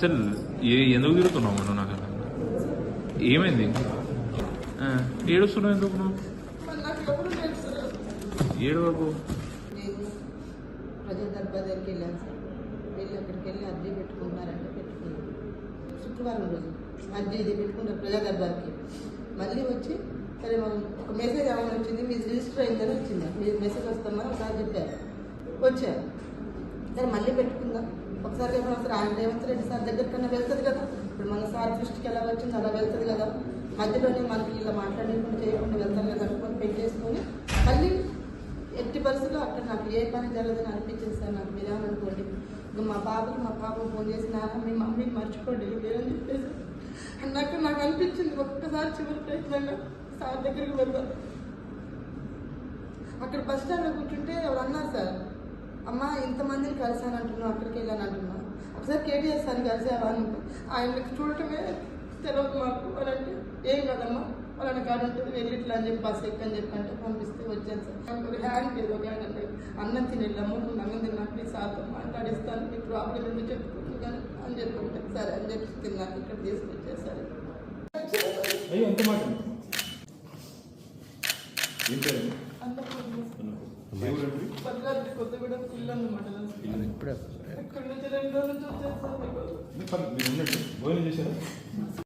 అసలు ఏ ఎందుకు తిరుగుతున్నావు నువ్వు నాకు? ఏమైంది? ఏడుస్తున్నావు ఎందుకు నువ్వు? మరి నాకు ఏడు బాబు నేను ప్రజా దర్బార్ దగ్గరికి వెళ్ళాను సార్. వెళ్ళి అక్కడికి వెళ్ళి అర్జీ పెట్టుకుంటున్నారంటే పెట్టుకున్నాను శుక్రవారం రోజు. అర్జీ ఇది పెట్టుకుంటారు ప్రజా దర్బార్కి మళ్ళీ వచ్చి సరే మనం ఒక మెసేజ్ ఏమైనా వచ్చింది. మీరు రిజిస్టర్ అయిందని వచ్చింది. మీరు మెసేజ్ వస్తామని ఒకసారి చెప్పారు. వచ్చారు. సరే మళ్ళీ పెట్టుకుందాం. ఒకసారి చెప్పిన సార్ ఆయన రేవంత్ రెడ్డి సార్ దగ్గర కన్నా వెళ్తుంది కదా. ఇప్పుడు మన సార్ దృష్టికి ఎలా వచ్చింది అలా వెళ్తుంది కదా. మధ్యలోనే మనకి ఇలా మాట్లాడేకుండా చేయకుండా వెళ్తాను కదా. అనుకొని పెట్టేసుకొని మళ్ళీ ఎట్టి పరిస్థితుల్లో అక్కడ నాకు ఏ పని జరగదని అనిపించింది సార్ నాకు మీరేమనుకోండి ఇంకా మా బాబుకి మా పాప ఫోన్ చేసి నాన్న మీ మమ్మీని మర్చిపోండి లేదని చెప్పేసి అన్నాక నాకు అనిపించింది ఒక్కసారి చివరి ప్రయత్నంగా సార్ దగ్గరికి వెళ్దాం అక్కడ బస్ స్టాండ్లో కూర్చుంటే ఎవరు అన్నారు సార్ అమ్మ ఇంతమందిని కలిసాను అంటున్నావు అక్కడికి వెళ్ళాను అంటున్నావు ఒకసారి కేటీఎస్ సార్ని కలిసావా అని ఆయనకి చూడటమే తెలియదు మాకు. అని అంటే ఏం కదమ్మా వాళ్ళని కాడ ఉంటుంది వెళ్ళి ఇట్లా అని చెప్పి బస్ ఎక్కని చెప్పి అంటే పంపిస్తే వచ్చాను సార్. ఒక హ్యాండ్ లేదు ఒక హ్యాండ్ అంటే అన్నం తినేళ్ళమ్మ నువ్వు అన్నం తిన్నాక నీ సార్తో మాట్లాడిస్తాను నీ ప్రాబ్లం ఎందుకు చెప్పుకుంటుంది కానీ అని చెప్పి ఉంటే సరే అని చెప్పి తిన్నాక ఇక్కడ తీసుకొచ్చేసరి. అయ్యో ఎంత